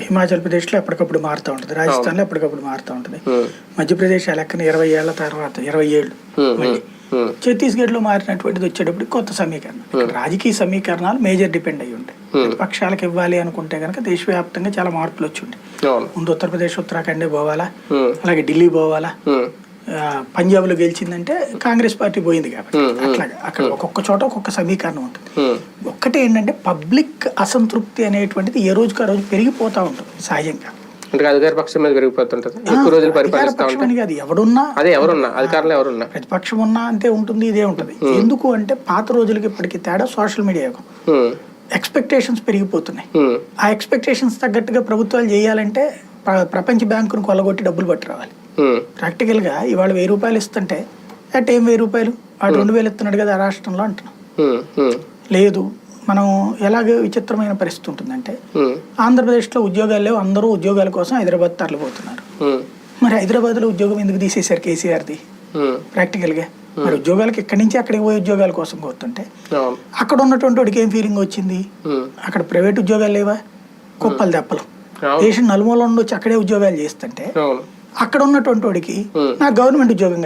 హిమాచల్ ప్రదేశ్లో ఎప్పటికప్పుడు మారుతూ ఉంటుంది. రాజస్థాన్లో ఎప్పటికప్పుడు మారుతూ ఉంటుంది. మధ్యప్రదేశ్ ఆ లెక్కన ఇరవై ఏళ్ళ తర్వాత ఇరవై ఏళ్ళు మళ్ళీ ఉమ్, ఛత్తీస్గఢ్లో మారినటువంటిది వచ్చేటప్పుడు కొత్త సమీకరణ. రాజకీయ సమీకరణాలు మేజర్ డిపెండ్ అయ్యి ఉంటాయి. ప్రతిపక్షాలకు ఇవ్వాలి అనుకుంటే కనుక దేశవ్యాప్తంగా చాలా మార్పులు వచ్చి ఉంటాయి. ముందు ఉత్తరప్రదేశ్ ఉత్తరాఖండే పోవాలా? అలాగే ఢిల్లీ పోవాలా? పంజాబ్లో గెలిచిందంటే కాంగ్రెస్ పార్టీ పోయింది కాబట్టి. అట్లాగా అక్కడ ఒక్కొక్క చోట ఒక్కొక్క సమీకరణం ఉంటుంది. ఒక్కటే ఏంటంటే పబ్లిక్ అసంతృప్తి అనేటువంటిది ఏ రోజుకి ఆ రోజు పెరిగిపోతూ ఉంటుంది సహజంగా. అంటే అధికార పక్షం మీద పెరిగిపోతుంటది. ఎక్కువ రోజులు పరిపాలిస్తా ఎవడున్నా అదే ఎవరున్నా అధికారంలో ఎవరున్నా. ప్రతిపక్షం ఉన్నా అంతే ఉంటుంది ఇదే ఉంటుంది. ఎందుకు అంటే పాత రోజులకి ఇప్పటికి తేడా సోషల్ మీడియా ఎక్స్పెక్టేషన్స్ పెరిగిపోతున్నాయి. ఆ ఎక్స్పెక్టేషన్స్ తగ్గట్టుగా ప్రభుత్వాలు చేయాలంటే ప్ర- ప్రపంచ బ్యాంకును కొలగొట్టి డబ్బులు పట్టి రావాలి ఉమ్, ప్రాక్టికల్గా ఇవాళ వెయ్యి రూపాయలు ఇస్తుంటే అట్ ఏం వెయ్యి రూపాయలు. వాడు రెండు వేలు ఇస్తున్నాడు కదా రాష్ట్రంలో అంటున్నాం. ఉమ్, లేదు మనం ఎలాగ విచిత్రమైన పరిస్థితి ఉంటుందంటే ఆంధ్రప్రదేశ్లో ఉద్యోగాలు లేవు అందరూ ఉద్యోగాల కోసం హైదరాబాద్ తరలిపోతున్నారు. మరి హైదరాబాద్లో ఉద్యోగం ఎందుకు తీసేశారు కేసీఆర్ది? ఉమ్, ప్రాక్టికల్గా మరి ఉద్యోగాలకి ఇక్కడి నుంచి అక్కడికి పోయి ఉద్యోగాల కోసం కోరుతుంటే అక్కడ ఉన్నటువంటి వాడికి ఏం ఫీలింగ్ వచ్చింది? అక్కడ ప్రైవేట్ ఉద్యోగాలు లేవా? కుప్పలు దెప్పలు దేశం నలుమూల ఉండొచ్చి అక్కడే ఉద్యోగాలు చేస్తుంటే అక్కడ ఉన్నటువంటి వాడికి. నాకు గవర్నమెంట్ ఉద్యోగం